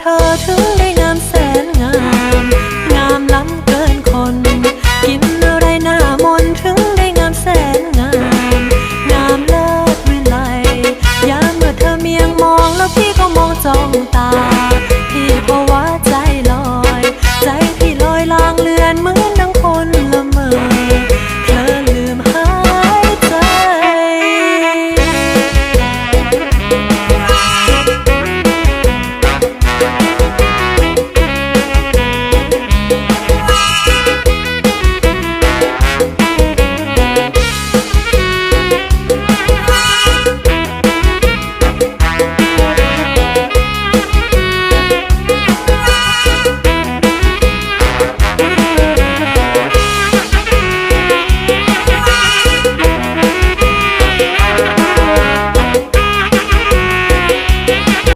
เธอถึงได้งาม